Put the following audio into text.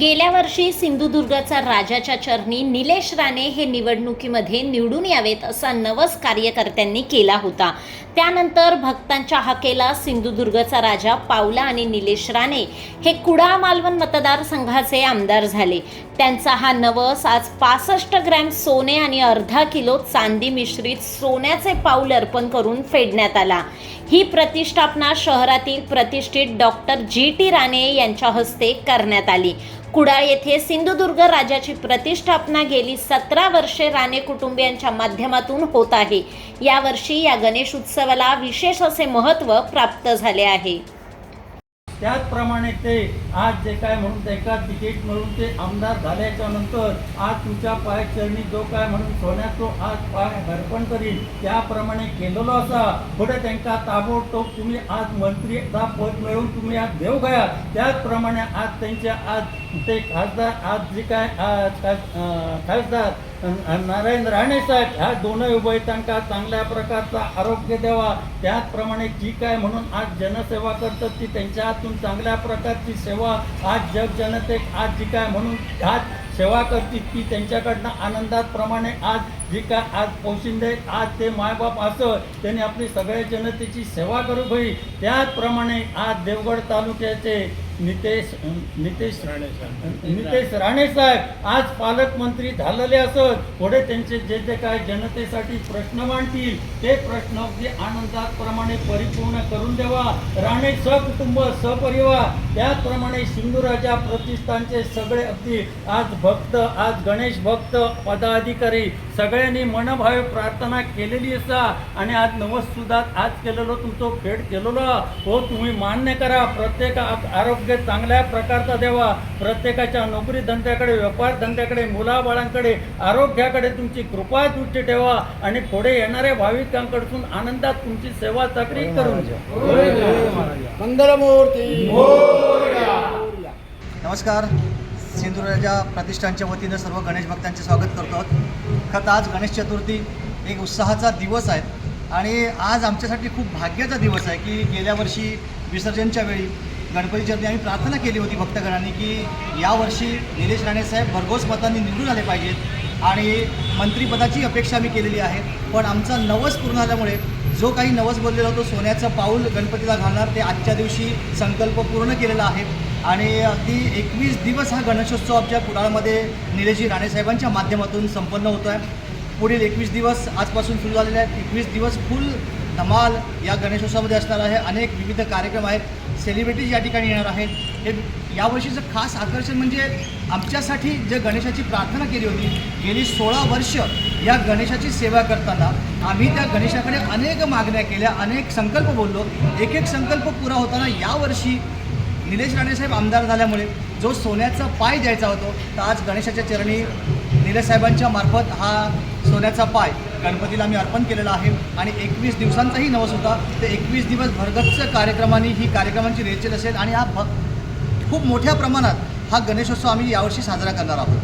गेल्या वर्षी सिंधुदुर्गचा राजाच्या चरणी निलेश राणे हे निवडणुकीमध्ये निवडून यावेत असा नवस कार्यकर्त्यांनी केला होता. त्यानंतर भक्तांच्या हाकेला सिंधुदुर्गचा राजा पावला आणि निलेश राणे हे कुडाळ मालवण मतदारसंघाचे आमदार झाले. त्यांचा हा नवस आज पासष्ट ग्रॅम सोने आणि अर्धा किलो चांदी मिश्रित सोन्याचे पाऊल अर्पण करून फेडण्यात आला. ही प्रतिष्ठापना शहरातील प्रतिष्ठित डॉक्टर जी टी राणे यांच्या हस्ते करण्यात आली. कुडाळ येथे सिंधुदुर्ग राजाची प्रतिष्ठापना गेली सतरा वर्षे राणे कुटुंबियांच्या माध्यमातून होत आहे. यावर्षी या गणेश उत्सवाला विशेष असे महत्त्व प्राप्त झाले आहे. त्याचप्रमाणे ते आज जे काय म्हणून एका तिकीट मिळून ते आमदार झाल्याच्यानंतर आज तुमच्या पायचरणी जो काय म्हणून सोन्याचो आज पाय अर्पण करीन. त्याप्रमाणे केलेलो असा. पुढे त्यांना ताबडतोब तुम्ही आज मंत्रीचा पद मिळवून तुम्ही आज देव घ्या त्याचप्रमाणे आज त्यांच्या आज ते खासदार आज जे काय खासदार नारायण राणे साहेब ह्या दोनही उभयतांका चांगल्या प्रकारचा आरोग्य द्यावा. त्याचप्रमाणे जी काय म्हणून आज जनसेवा करतात ती त्यांच्या हातून चांगल्या प्रकारची सेवा आज जग जनतेक आज जी काय म्हणून आज सेवा करतील ती त्यांच्याकडनं आनंदात प्रमाणे आज जी काय आज पोशिंदे आज ते मायबाप असं त्यांनी आपली सगळ्या जनतेची सेवा करू होई त्याचप्रमाणे आज देवगड तालुक्याचे नितेश नितेश राणे नितेश राणे साहेब आज पालकमंत्री झालेले असत. पुढे त्यांचे जे जे काय जनतेसाठी प्रश्न मांडतील ते प्रश्न अगदी आनंदात प्रमाणे परिपूर्ण करून द्यावा. राणे सहकुटुंब सहपरिवार त्याचप्रमाणे सिंधुराजा प्रतिष्ठानचे सगळे अगदी आज भक्त आज गणेश भक्त पदाधिकारी सगळ्यांनी मनभावे प्रार्थना केलेली असा. आणि आज नवस सुद्धा आज केलेलो तुमचं फेड केलेलो. हो तुम्ही मान्य करा. प्रत्येक आरोग्य चांगल्या प्रकारचा द्यावा. प्रत्येकाच्या नोकरी धंद्याकडे व्यापार धंद्याकडे मुलाबाळांकडे आरोग्याकडे तुमची कृपा दृष्टी ठेवा. आणि पुढे येणाऱ्या भाविकांकडून आनंदात तुमची सेवा चाकरी करून द्या मंगलमूर्ती. नमस्कार. सिंधुराजा प्रतिष्ठानच्या वतीनं सर्व गणेश भक्तांचे स्वागत करतो आहोत. खरं आज गणेश चतुर्थी एक उत्साहाचा दिवस आहे आणि आज आमच्यासाठी खूप भाग्याचा दिवस आहे की गेल्या वर्षी विसर्जनच्या वेळी गणपती चतुर्थी आम्ही प्रार्थना केली होती भक्तगणांनी की यावर्षी निलेश राणेसाहेब भरघोस मतांनी निवडून आले पाहिजेत आणि मंत्रिपदाची अपेक्षा आम्ही केलेली आहे. पण आमचा नवस पूर्ण झाल्यामुळे जो काही नवस बोललेला होतो सोन्याचं पाऊल गणपतीला घालणार ते आजच्या दिवशी संकल्प पूर्ण केलेला आहे. आणि अगदी एकवीस दिवस हा गणेशोत्सव आमच्या कुडाळमध्ये निलेशजी राणेसाहेबांच्या माध्यमातून संपन्न होतो आहे. पुढील एकवीस दिवस आजपासून सुरू झालेले आहेत. एकवीस दिवस फुल धमाल या गणेशोत्सवामध्ये असणार आहे. अनेक विविध कार्यक्रम आहेत. सेलिब्रिटीज या ठिकाणी येणार आहेत. हे यावर्षीचं खास आकर्षण म्हणजे आमच्यासाठी जे गणेशाची प्रार्थना केली होती गेली सोळा वर्ष या गणेशाची सेवा करताना आम्ही त्या गणेशाकडे अनेक मागण्या केल्या अनेक संकल्प बोललो. एक एक संकल्प पुरा होताना यावर्षी निलेश राणेसाहेब आमदार झाल्यामुळे जो सोन्याचा पाय द्यायचा होतो तर आज गणेशाच्या चरणी निलेश साहेबांच्या मार्फत हा सोन्याचा पाय गणपतीला आम्ही अर्पण केलेला आहे. आणि एकवीस दिवसांचाही नवस होता. ते एकवीस दिवस भरगच्च कार्यक्रमाने ही कार्यक्रमांची रेचेल असेल. आणि हा भ खूप मोठ्या प्रमाणात हा गणेशोत्सव आम्ही यावर्षी साजरा करणार आहोत.